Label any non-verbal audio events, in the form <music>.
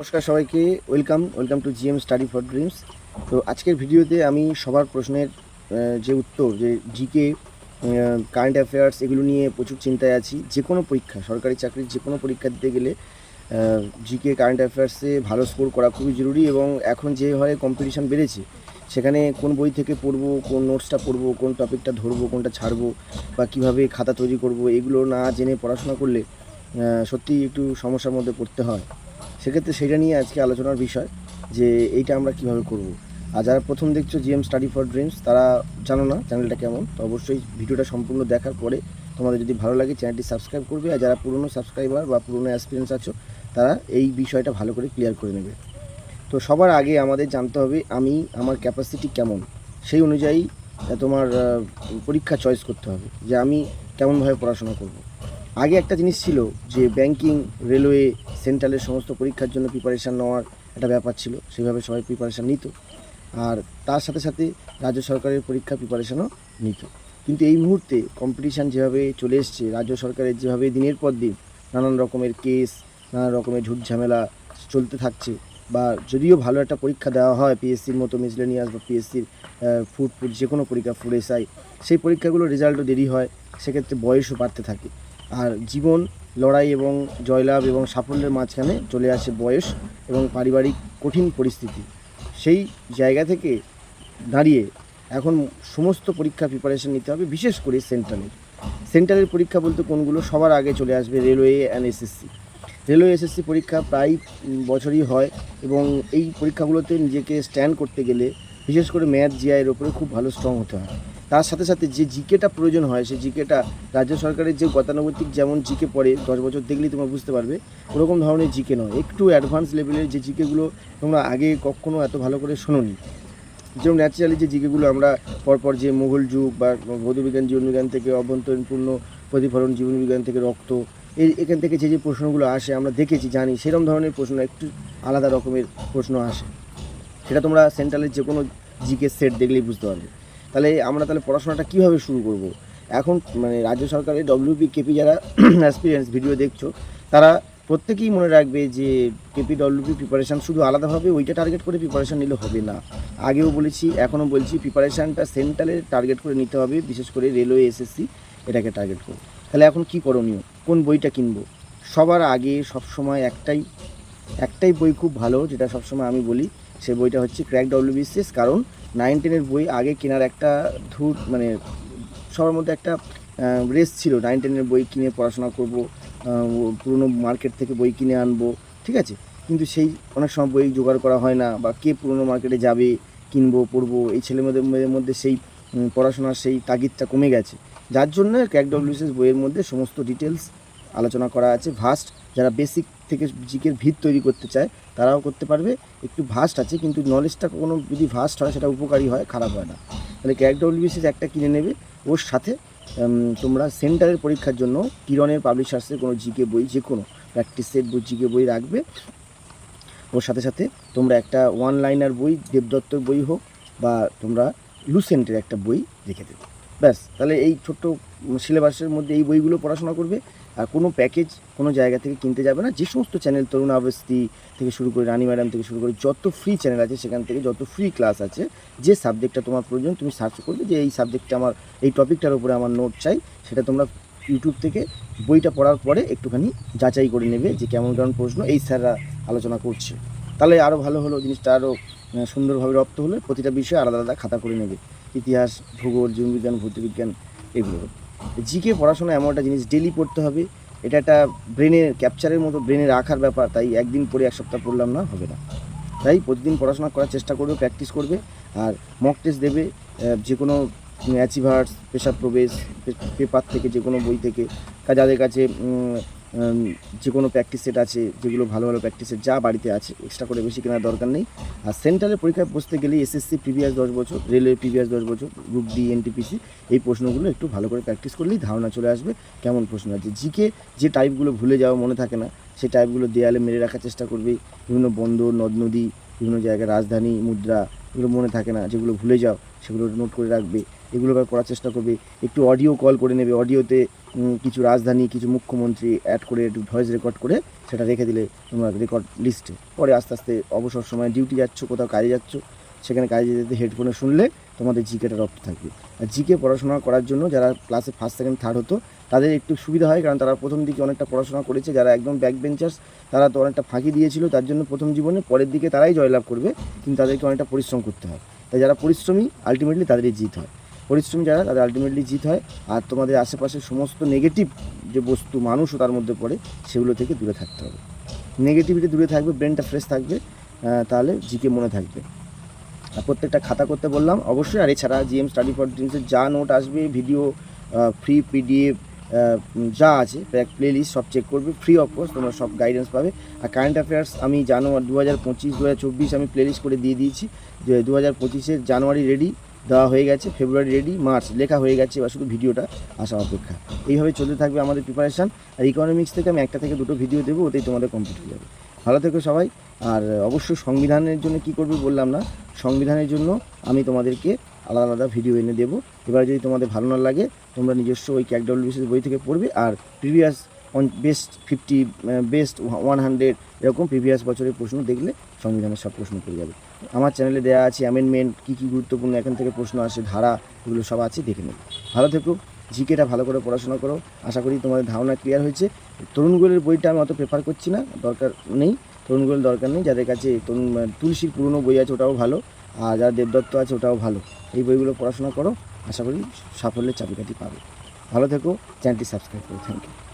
নমস্কার সবাইকে welcome welcome to GM study for dreams. তো আজকের ভিডিওতে আমি সবার প্রশ্নের যে উত্তর যে জিকে কারেন্ট অ্যাফেয়ার্স এগুলো নিয়ে প্রচুর চিন্তায় আছি। যে কোনো পরীক্ষা সরকারি চাকরির যে কোনো পরীক্ষা দিতে গেলে জিকে কারেন্ট অ্যাফেয়ার্সে ভালো স্কোর করা খুবই জরুরি এবং এখন যে হারে কম্পিটিশান বেড়েছে সেখানে কোন বই থেকে পড়ব কোন নোটসটা পড়ব কোন টপিকটা ধরবো কোনটা ছাড়বো বা কীভাবে খাতা তৈরি করব এগুলো না জেনে পড়াশোনা করলে আহ, সত্যিই একটু সমস্যার মধ্যে পড়তে হয়। সেক্ষেত্রে সেটা নিয়ে আজকে আলোচনার বিষয় যে এইটা আমরা কীভাবে করব। আর যারা প্রথম দেখছ জিএম স্টাডি ফর ড্রিমস, তারা জানো না চ্যানেলটা কেমন, তো অবশ্যই ভিডিওটা সম্পূর্ণ দেখার পরে তোমাদের যদি ভালো লাগে চ্যানেলটি সাবস্ক্রাইব করবে, আর যারা পুরনো সাবস্ক্রাইবার বা পুরনো অ্যাক্সপিরিয়েন্স আছো, তারা এই বিষয়টা ভালো করে ক্লিয়ার করে নেবে। তো সবার আগে আমাদের জানতে হবে, আমি, আমার ক্যাপাসিটি কেমন? সেই অনুযায়ী তোমার পরীক্ষা চয়েস করতে হবে, যে আমি কেমনভাবে পড়াশোনা করব। আগে একটা জিনিস ছিল যে ব্যাংকিং রেলওয়ে সেন্ট্রালের সমস্ত পরীক্ষার জন্য প্রিপারেশান নেওয়ার একটা ব্যাপার ছিল। সেভাবে সবাই প্রিপারেশান নিত। আর তার সাথে সাথে রাজ্য সরকারের পরীক্ষা প্রিপারেশানও নিত। কিন্তু এই মুহূর্তে কম্পিটিশান যেভাবে চলে এসছে, রাজ্য সরকারের যেভাবে দিনের পর দিন নানান রকমের কেস নানান রকমের ঝুট ঝামেলা চলতে থাকছে বা যদিও ভালো একটা পরীক্ষা দেওয়া হয় পিএসসির মতো মিসলেনিয়াস বা পিএসসির ফুড ফুড যে কোনো পরীক্ষা ফুড এসআই সেই পরীক্ষাগুলোর রেজাল্টও দেরি হয়, সেক্ষেত্রে বয়সও বাড়তে থাকে। আর জীবন, লড়াই এবং জয়লাভ এবং সাফল্যের মাঝখানে চলে আসে বয়স এবং পারিবারিক কঠিন পরিস্থিতি। সেই জায়গা থেকে দাঁড়িয়ে এখন সমস্ত পরীক্ষা প্রিপারেশন নিতে হবে, বিশেষ করে সেন্ট্রালের। সেন্ট্রালের পরীক্ষা বলতে কোনগুলো সবার আগে চলে আসবে railway and SSC railway SSC পরীক্ষা প্রায় বছরই হয় এবং এই পরীক্ষাগুলোতে নিজেকে স্ট্যান্ড করতে গেলে বিশেষ করে ম্যাথ জিআইয়ের ওপরে খুব ভালো স্ট্রং হতে হয়। তার সাথে সাথে যে জিকেটা প্রয়োজন হয়, সেই জিকেটা রাজ্য সরকারের যে গতানুগতিক যেমন জিকে পড়ে, দশ বছর দেখলেই তোমরা বুঝতে পারবে, ওরকম ধরনের জিকে নয়। একটু অ্যাডভান্স লেভেলের যে জিকেগুলো তোমরা আগে কখনো এত ভালো করে শোনোনি। যেমন ন্যাচারালি যে জিকেগুলো আমরা পরপর যে মুঘল যুগ বা ভৌতবিজ্ঞান জীবনবিজ্ঞান থেকে অভ্যন্তরীণপূর্ণ প্রতিফলন জীবনবিজ্ঞান থেকে রক্ত, এই এখান থেকে যে যে প্রশ্নগুলো আসে, আমরা দেখেছি, জানি সেরকম ধরনের প্রশ্ন একটু আলাদা রকমের প্রশ্ন আসে। সেটা তোমরা সেন্ট্রালের যে কোনো জিকে সেট দেখলেই বুঝতে পারবে। তাহলে আমরা তাহলে পড়াশোনাটা কীভাবে শুরু করব? এখন মানে রাজ্য সরকারের ডব্লিউপি কেপি যারা <clears throat> এক্সপিরিয়েন্স ভিডিও দেখছ, তারা প্রত্যেকেই মনে রাখবে যে কেপি ডব্লিউপি প্রিপারেশান শুধু আলাদাভাবে ওইটা টার্গেট করে প্রিপারেশান নিলে হবে না। আগেও বলেছি, এখনও বলছি প্রিপারেশানটা সেন্ট্রালের টার্গেট করে নিতে হবে, বিশেষ করে রেলওয়ে এসএসসি এটাকে টার্গেট করে। তাহলে এখন কি করণীয়? কোন বইটা কিনবো? সবার আগে সবসময় একটাই একটাই বই খুব ভালো, যেটা সবসময় আমি বলি, সে বইটা হচ্ছে ক্র্যাক ডব্লিউবিসিএস কারণ নাইন টেনের বই আগে কেনার একটা ধূর মানে সবার মধ্যে একটা রেস ছিল। নাইন টেনের বই কিনে পড়াশোনা করব পুরনো মার্কেট থেকে বই কিনে আনব, ঠিক আছে? কিন্তু সেই অনেক সময় বই জোগাড় করা হয় না, বা কে পুরনো মার্কেটে যাবে, কিনবো, পড়ব, এই ছেলেমেয়েদের মেয়েদের মধ্যে সেই পড়াশোনার সেই তাগিদটা কমে গেছে। যার জন্য ক্র্যাক ডব্লিউবিসিএস বইয়ের মধ্যে সমস্ত ডিটেলস আলোচনা করা আছে। ভাস্ট যারা বেসিক থেকে জিকের ভিত তৈরি করতে চায়, তারাও করতে পারবে। একটু ভাস্ট আছে, কিন্তু নলেজটা কোনো যদি ভাস্ট হয়, সেটা উপকারী হয়, খারাপ হয় না। তাহলে ক্যারেক্ট ডব্লিউবিসিস একটা কিনে নেবে? ওর সাথে তোমরা সেন্টারের পরীক্ষার জন্য কিরণের পাবলিশার্সের কোনো জিকে বই যে কোনো প্র্যাকটিস সেট বই জিকে বই রাখবে। ওর সাথে সাথে তোমরা একটা ওয়ান লাইনার বই দেবদত্তর বই হোক, বা তোমরা লুসেন্টের একটা বই রেখে দেবে। ব্যাস, তাহলে এই ছোট্ট সিলেবাসের মধ্যে এই বইগুলো পড়াশোনা করবে। কোনো প্যাকেজ কোনো জায়গা থেকে কিনতে যাবে না। যে সমস্ত চ্যানেল তরুণ আবস্তি থেকে শুরু করে রানী ম্যাডাম থেকে শুরু করে যত ফ্রি চ্যানেল আছে সেখান থেকে যত ফ্রি ক্লাস আছে, যে সাবজেক্টটা তোমার প্রয়োজন তুমি সার্চ করবে যে এই সাবজেক্টটা আমার, এই টপিকটার উপরে আমার নোট চাই, সেটা তোমরা ইউটিউব থেকে বইটা পড়ার পরে একটুখানি যাচাই করে নেবে যে কেমন কেমন প্রশ্ন এই স্যাররা আলোচনা করছে। তাহলে আরও ভালো হলো, জিনিসটা আরও সুন্দরভাবে রপ্ত হলে প্রতিটা বিষয়ে আলাদা আলাদা খাতা করে নেবে। ইতিহাস, ভূগোল জীববিজ্ঞান ভৌতবিজ্ঞান, এগুলো। জিকে পড়াশোনা এমন একটা জিনিস ডেলি পড়তে হবে। এটা একটা ব্রেনের ক্যাপচারের মতো ব্রেনে রাখার ব্যাপার, তাই একদিন পরে এক সপ্তাহ পড়লাম না, হবে না। তাই প্রতিদিন পড়াশোনা করার চেষ্টা করবে প্র্যাকটিস করবে, আর মক টেস্ট দেবে যে কোনো অ্যাচিভার্স পেশার প্রবেশ পেপার থেকে যে কোনো বই থেকে। যাদের কাছে যে কোনো প্র্যাকটিস সেট আছে, যেগুলো ভালো ভালো প্র্যাকটিস সেট যা বাড়িতে আছে এক্সট্রা করে বেশি কেনার দরকার নেই। আর সেন্ট্রালের পরীক্ষায় বসতে গেলে এসএসসি প্রিভিয়াস দশ বছর রেলওয়ে প্রিভিয়াস দশ বছর গ্রুপ ডি এনটিপিসি এই প্রশ্নগুলো একটু ভালো করে প্র্যাকটিস করলেই ধারণা চলে আসবে কেমন প্রশ্ন আছে। জিকে যে টাইপগুলো ভুলে যাওয়া মনে থাকে না, সেই টাইপগুলো দেয়ালে মেরে রাখার চেষ্টা করবে। বিভিন্ন বন্দর, নদ নদী, বিভিন্ন জায়গায় রাজধানী, মুদ্রা, এগুলো মনে থাকে না, যেগুলো ভুলে যাও, সেগুলো নোট করে রাখবে। এগুলো আবার পড়ার চেষ্টা করবে। একটু অডিও কল করে নেবে। অডিওতে কিছু রাজধানী, কিছু মুখ্যমন্ত্রী অ্যাড করে, একটু ভয়েস রেকর্ড করে, সেটা রেখে দিলে তোমরা রেকর্ড লিস্টে পরে আস্তে আস্তে অবসর সময় ডিউটি যাচ্ছ, কোথাও কাজে যাচ্ছ, সেখানে কাজে যেতে হেডফোনে শুনলে তোমাদের জিকেটা রপ্ত থাকবে। আর জিকে পড়াশোনা করার জন্য যারা ক্লাসে ফার্স্ট সেকেন্ড থার্ড হতো, তাদের একটু সুবিধা হয়, কারণ তারা প্রথম দিকে অনেকটা পড়াশোনা করেছে, যারা একদম ব্যাক বেঞ্চার্স তারা তো অনেকটা ফাঁকি দিয়েছিল, তার জন্য প্রথম জীবনে পরের দিকে তারাই জয়লাভ করবে, কিন্তু তাদেরকে অনেকটা পরিশ্রম করতে হয়। তাই যারা পরিশ্রমী আলটিমেটলি তাদেরই জিত হয়। পরিশ্রমী যারা, তাদের আলটিমেটলি জিত হয়। আর তোমাদের আশেপাশে সমস্ত নেগেটিভ যে বস্তু মানুষও তার মধ্যে পড়ে, সেগুলো থেকে দূরে থাকতে হবে। নেগেটিভিটি দূরে থাকবে ব্রেনটা ফ্রেশ থাকবে তাহলে জিকে মনে থাকবে। আর প্রত্যেকটা খাতা করতে বললাম, অবশ্যই। আর এছাড়া জিএম স্টাডি ফর ড্রিমসের যা নোট আসবে ভিডিও ফ্রি পিডিএফ যা আছে প্লে লিস্ট সব চেক করবে। ফ্রি অফকোর্স তোমরা সব গাইডেন্স পাবে। আর কারেন্ট অ্যাফেয়ার্স আমি জানুয়ারি দু হাজার পঁচিশ দু হাজার চব্বিশ আমি প্লে লিস্ট করে দিয়ে দিয়েছি। যে দু হাজার পঁচিশের জানুয়ারি রেডি দেওয়া হয়ে গেছে ফেব্রুয়ারি রেডি মার্চ লেখা হয়ে গেছে এবার শুধু ভিডিওটা আসা অপেক্ষা। এইভাবে চলতে থাকবে আমাদের প্রিপারেশান আর ইকোনমিক্স থেকে আমি একটা থেকে দুটো ভিডিও দেবো ওতেই তোমাদের কমপ্লিট হয়ে যাবে ভালো থেকো সবাই, আর অবশ্যই সংবিধানের জন্য কি করবে বললাম না, সংবিধানের জন্য আমি তোমাদেরকে আলাদা আলাদা ভিডিও এনে দেবো। এবার যদি তোমাদের ভালো না লাগে, তোমরা নিজস্ব ওই ক্যাক ডব্লিউসির বই থেকে পড়বে, আর previous best fifty best one hundred এরকম প্রিভিয়াস বছরের প্রশ্ন দেখলে সংবিধানের সব প্রশ্ন পড়ে যাবে। আমার চ্যানেলে দেওয়া আছে অ্যামেন্ডমেন্ট কী কী গুরুত্বপূর্ণ, এখান থেকে প্রশ্ন আসে, ধারা, এগুলো সব আছে, দেখে নেবে ভালো থেকো জিকেটা ভালো করে পড়াশোনা করো। আশা করি তোমাদের ধারণা ক্লিয়ার হয়েছে। তরুণগুলোর বইটা আমি অত প্রেফার করছি না, দরকার নেই। তরুণগুলোর দরকার নেই, যাদের কাছে তরুণ তুলসীর পুরনো বই আছে ওটাও ভালো, আর যারা দেবদত্ত আছে ওটাও ভালো। এই বইগুলো পড়াশোনা করো, আশা করি সাফল্যের চাবিকাঠি পাবে। ভালো থেকো, চ্যানেলটি সাবস্ক্রাইব করো থ্যাংক ইউ